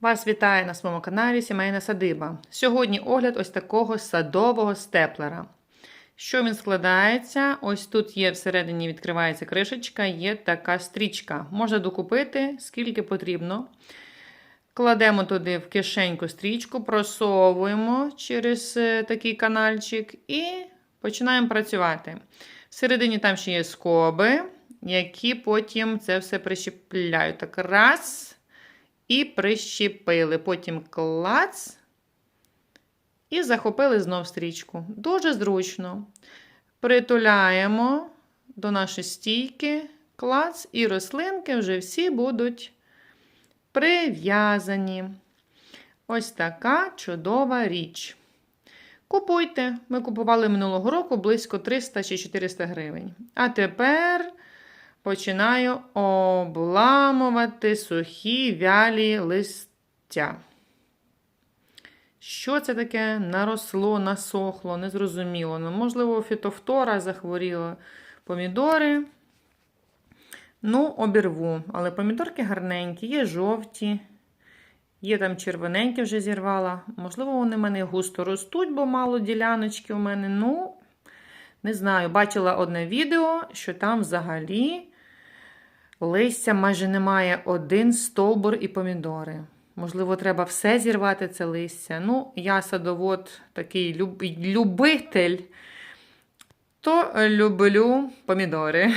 Вас вітає на своєму каналі Сімейна Садиба. Сьогодні огляд ось такого садового степлера. Що він складається? Ось тут є всередині відкривається кришечка, є така стрічка. Можна докупити скільки потрібно. Кладемо туди в кишеньку стрічку, просовуємо через е, такий канальчик і починаємо працювати. Всередині там ще є скоби, які потім це все прищепляють. Так, раз. І прищепили. Потім клац. І захопили знов стрічку. Дуже зручно. Притуляємо до нашої стійки, клац, і рослинки вже всі будуть прив'язані. Ось така чудова річ. Купуйте. Ми купували минулого року близько 300 чи 400 гривень. А тепер починаю обламувати сухі вялі листя. Що це таке наросло, насохло, незрозуміло. Ну, можливо, фітофтора захворіла помідори. Ну, обірву. Але помідорки гарненькі, є жовті, є там червоненькі вже зірвала. Можливо, вони в мене густо ростуть, бо мало діляночки у мене. Ну, не знаю, бачила одне відео, що там взагалі листя майже немає один стовбур і помідори. Можливо, треба все зірвати це листя. Ну, я садовод такий люб... любитель, то люблю помідори.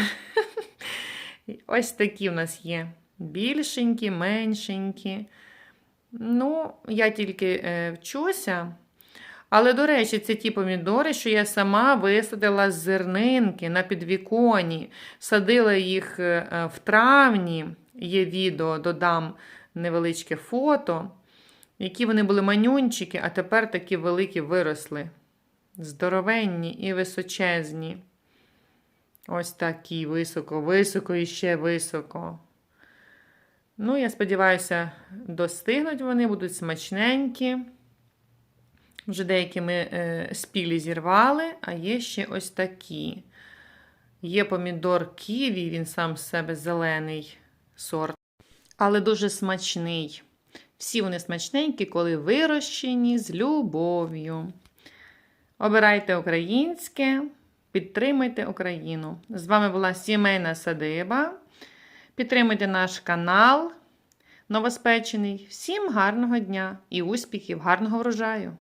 Ось такі в нас є. Більшенькі, меншенькі. Ну, я тільки е, вчуся. Але, до речі, це ті помідори, що я сама висадила з зернинки на підвіконі. Садила їх е, в травні, є відео, додам невеличке фото, які вони були манюнчики, а тепер такі великі виросли. Здоровенні і височезні. Ось такі високо, високо і ще високо. Ну, я сподіваюся, достигнуть вони, будуть смачненькі. Вже деякі ми е, спілі зірвали, а є ще ось такі. Є помідор ківі, він сам з себе зелений сорт, але дуже смачний. Всі вони смачненькі, коли вирощені з любов'ю. Обирайте українське, підтримуйте Україну. З вами була сімейна садиба. Підтримуйте наш канал Новоспечений. Всім гарного дня і успіхів, гарного врожаю!